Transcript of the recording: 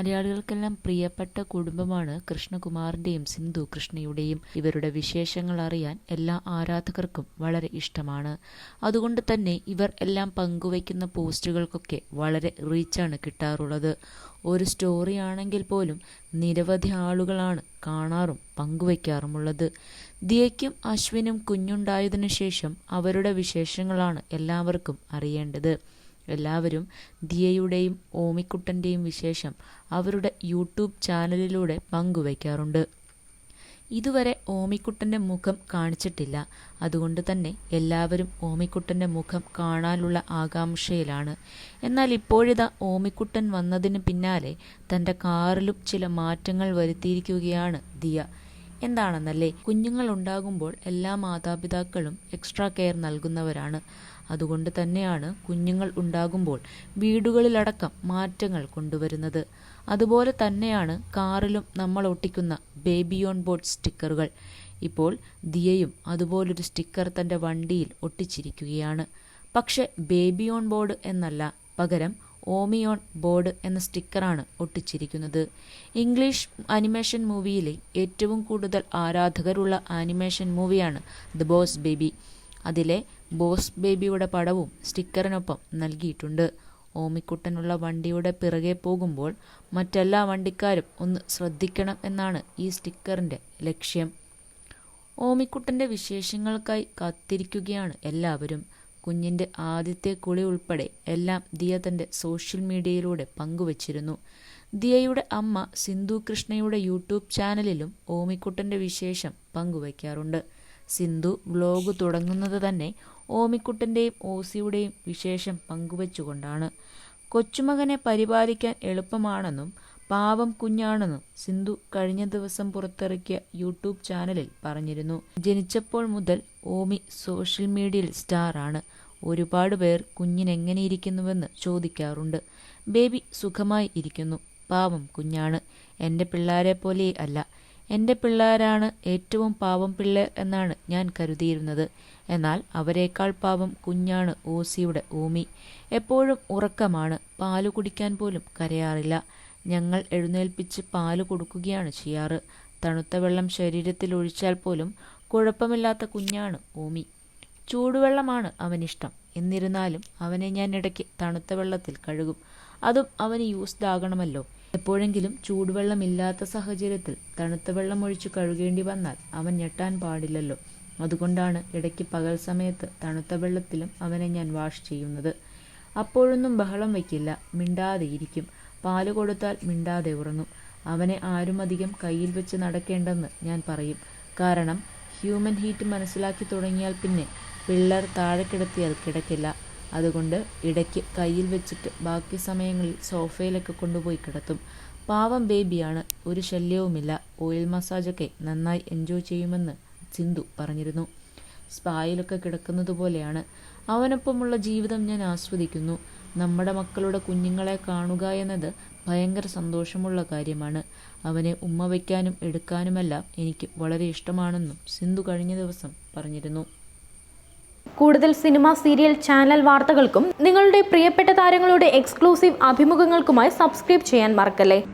മലയാളികൾക്കെല്ലാം പ്രിയപ്പെട്ട കുടുംബമാണ് കൃഷ്ണകുമാറിന്റെയും സിന്ധു കൃഷ്ണയുടെയും. ഇവരുടെ വിശേഷങ്ങൾ അറിയാൻ എല്ലാ ആരാധകർക്കും വളരെ ഇഷ്ടമാണ്. അതുകൊണ്ട് തന്നെ ഇവർ എല്ലാം പങ്കുവയ്ക്കുന്ന പോസ്റ്റുകൾക്കൊക്കെ വളരെ റീച്ചാണ് കിട്ടാറുള്ളത്. ഒരു സ്റ്റോറി ആണെങ്കിൽ പോലും നിരവധി ആളുകളാണ് കാണാറും പങ്കുവയ്ക്കാറുമുള്ളത്. ദിയയ്ക്കും അശ്വിനും കുഞ്ഞുണ്ടായതിനു ശേഷം അവരുടെ വിശേഷങ്ങളാണ് എല്ലാവർക്കും അറിയേണ്ടത്. എല്ലാവരും ദിയയുടെയും ഓമിക്കുട്ടന്റെയും വിശേഷം അവരുടെ യൂട്യൂബ് ചാനലിലൂടെ പങ്കുവയ്ക്കാറുണ്ട്. ഇതുവരെ ഓമിക്കുട്ടന്റെ മുഖം കാണിച്ചിട്ടില്ല. അതുകൊണ്ട് തന്നെ എല്ലാവരും ഓമിക്കുട്ടന്റെ മുഖം കാണാനുള്ള ആകാംക്ഷയിലാണ്. എന്നാൽ ഇപ്പോഴിതാ ഓമിക്കുട്ടൻ വന്നതിന് പിന്നാലെ തന്റെ കാറിലും ചില മാറ്റങ്ങൾ വരുത്തിയിരിക്കുകയാണ് ദിയ. എന്താണെന്നല്ലേ? കുഞ്ഞുങ്ങൾ ഉണ്ടാകുമ്പോൾ എല്ലാ മാതാപിതാക്കളും എക്സ്ട്രാ കെയർ നൽകുന്നവരാണ്. അതുകൊണ്ട് തന്നെയാണ് കുഞ്ഞുങ്ങൾ ഉണ്ടാകുമ്പോൾ വീടുകളിലടക്കം മാറ്റങ്ങൾ കൊണ്ടുവരുന്നത്. അതുപോലെ തന്നെയാണ് കാറിലും നമ്മൾ ഒട്ടിക്കുന്ന ബേബി ഓൺ ബോർഡ് സ്റ്റിക്കറുകൾ ഇപ്പോൾ ദിയയും അതുപോലൊരു സ്റ്റിക്കർ തന്റെ വണ്ടിയിൽ ഒട്ടിച്ചിരിക്കുകയാണ്. പക്ഷെ ബേബി ഓൺ ബോർഡ് എന്നല്ല പകരം ഓമിയോൺ ബോർഡ് എന്ന സ്റ്റിക്കറാണ് ഒട്ടിച്ചിരിക്കുന്നത്. ഇംഗ്ലീഷ് അനിമേഷൻ മൂവിയിലെ ഏറ്റവും കൂടുതൽ ആരാധകരുള്ള ആനിമേഷൻ മൂവിയാണ് ദ ബോസ് ബേബി. അതിലെ ബോസ് ബേബിയുടെ പടവും സ്റ്റിക്കറിനൊപ്പം നൽകിയിട്ടുണ്ട്. ഓമിക്കുട്ടനുള്ള വണ്ടിയുടെ പിറകെ പോകുമ്പോൾ മറ്റെല്ലാ വണ്ടിക്കാരും ഒന്ന് ശ്രദ്ധിക്കണം എന്നാണ് ഈ സ്റ്റിക്കറിന്റെ ലക്ഷ്യം. ഓമിക്കുട്ടന്റെ വിശേഷങ്ങൾക്കായി കാത്തിരിക്കുകയാണ് എല്ലാവരും. കുഞ്ഞിന്റെ ആദ്യത്തെ കുളി ഉൾപ്പെടെ എല്ലാം ദിയ തന്റെ സോഷ്യൽ മീഡിയയിലൂടെ പങ്കുവച്ചിരുന്നു. ദിയയുടെ അമ്മ സിന്ധു കൃഷ്ണയുടെ യൂട്യൂബ് ചാനലിലും ഓമിക്കുട്ടന്റെ വിശേഷം പങ്കുവയ്ക്കാറുണ്ട്. സിന്ധു വ്ലോഗ് തുടങ്ങുന്നത് തന്നെ ഓമിക്കുട്ടന്റെയും ഓസിയുടെയും വിശേഷം പങ്കുവച്ചുകൊണ്ടാണ്. കൊച്ചുമകനെ പരിപാലിക്കാൻ എളുപ്പമാണെന്നും പാവം കുഞ്ഞാണെന്ന് സിന്ധു കഴിഞ്ഞ ദിവസം പുറത്തിറക്കിയ യൂട്യൂബ് ചാനലിൽ പറഞ്ഞിരുന്നു. ജനിച്ചപ്പോൾ മുതൽ ഓമി സോഷ്യൽ മീഡിയയിൽ സ്റ്റാറാണ് ഒരുപാട് പേർ കുഞ്ഞിനെങ്ങനെയിരിക്കുന്നുവെന്ന് ചോദിക്കാറുണ്ട്. ബേബി സുഖമായി ഇരിക്കുന്നു. പാവം കുഞ്ഞാണ്. എന്റെ പിള്ളേരെ പോലെ അല്ല. എന്റെ പിള്ളേരാണ് ഏറ്റവും പാവം പിള്ളേർ എന്നാണ് ഞാൻ കരുതിയിരുന്നത്. എന്നാൽ അവരെക്കാൾ പാവം കുഞ്ഞാണ് ഓസിയുടെ ഓമി. എപ്പോഴും ഉറക്കമാണ്. പാൽ കുടിക്കാൻ പോലും കരയാറില്ല. ഞങ്ങൾ എഴുന്നേൽപ്പിച്ച് പാൽ കൊടുക്കുകയാണ് ചെയ്യാറ്. തണുത്ത വെള്ളം ശരീരത്തിൽ ഒഴിച്ചാൽ പോലും കുഴപ്പമില്ലാത്ത കുഞ്ഞാണ് ഓമി ചൂടുവെള്ളമാണ് അവനിഷ്ടം. എന്നിരുന്നാലും അവനെ ഞാൻ ഇടയ്ക്ക് തണുത്ത വെള്ളത്തിൽ കഴുകും. അതും അവന് യൂസ്ഡ് ആകണമല്ലോ. എപ്പോഴെങ്കിലും ചൂടുവെള്ളമില്ലാത്ത സാഹചര്യത്തിൽ തണുത്ത വെള്ളം ഒഴിച്ച് കഴുകേണ്ടി വന്നാൽ അവൻ ഞെട്ടാൻ പാടില്ലല്ലോ. അതുകൊണ്ടാണ് ഇടയ്ക്ക് പകൽ സമയത്ത് തണുത്ത വെള്ളത്തിലും അവനെ ഞാൻ വാഷ് ചെയ്യുന്നത്. അപ്പോഴൊന്നും ബഹളം വയ്ക്കില്ല. മിണ്ടാതെയിരിക്കും പാൽ കൊടുത്താൽ മിണ്ടാതെ ഉറങ്ങും. അവനെ ആരും അധികം കയ്യിൽ വെച്ച് നടക്കേണ്ടെന്ന് ഞാൻ പറയും. കാരണം ഹ്യൂമൻ ഹീറ്റ് മനസ്സിലാക്കി തുടങ്ങിയാൽ പിന്നെ പിള്ളേർ താഴെ കിടത്തിയാൽ കിടക്കില്ല. അതുകൊണ്ട് ഇടയ്ക്ക് കയ്യിൽ വെച്ചിട്ട് ബാക്കി സമയങ്ങളിൽ സോഫയിലൊക്കെ കൊണ്ടുപോയി കിടത്തും. പാവം ബേബിയാണ്. ഒരു ശല്യവുമില്ല. ഓയിൽ മസാജൊക്കെ നന്നായി എൻജോയ് ചെയ്യുമെന്ന് സിന്ധു പറഞ്ഞിരുന്നു. സ്പായിലൊക്കെ കിടക്കുന്നത് പോലെയാണ്. അവനൊപ്പമുള്ള ജീവിതം ഞാൻ ആസ്വദിക്കുന്നു. നമ്മുടെ മക്കളുടെ കുഞ്ഞുങ്ങളെ കാണുക എന്നത് ഭയങ്കര സന്തോഷമുള്ള കാര്യമാണ്. അവനെ ഉമ്മ വയ്ക്കാനും എടുക്കാനുമെല്ലാം എനിക്ക് വളരെ ഇഷ്ടമാണെന്നും സിന്ധു കഴിഞ്ഞ ദിവസം പറഞ്ഞിരുന്നു. കൂടുതൽ സിനിമ സീരിയൽ ചാനൽ വാർത്തകൾക്കും നിങ്ങളുടെ പ്രിയപ്പെട്ട താരങ്ങളുടെ എക്സ്ക്ലൂസീവ് അഭിമുഖങ്ങൾക്കുമായി സബ്സ്ക്രൈബ് ചെയ്യാൻ മറക്കല്ലേ?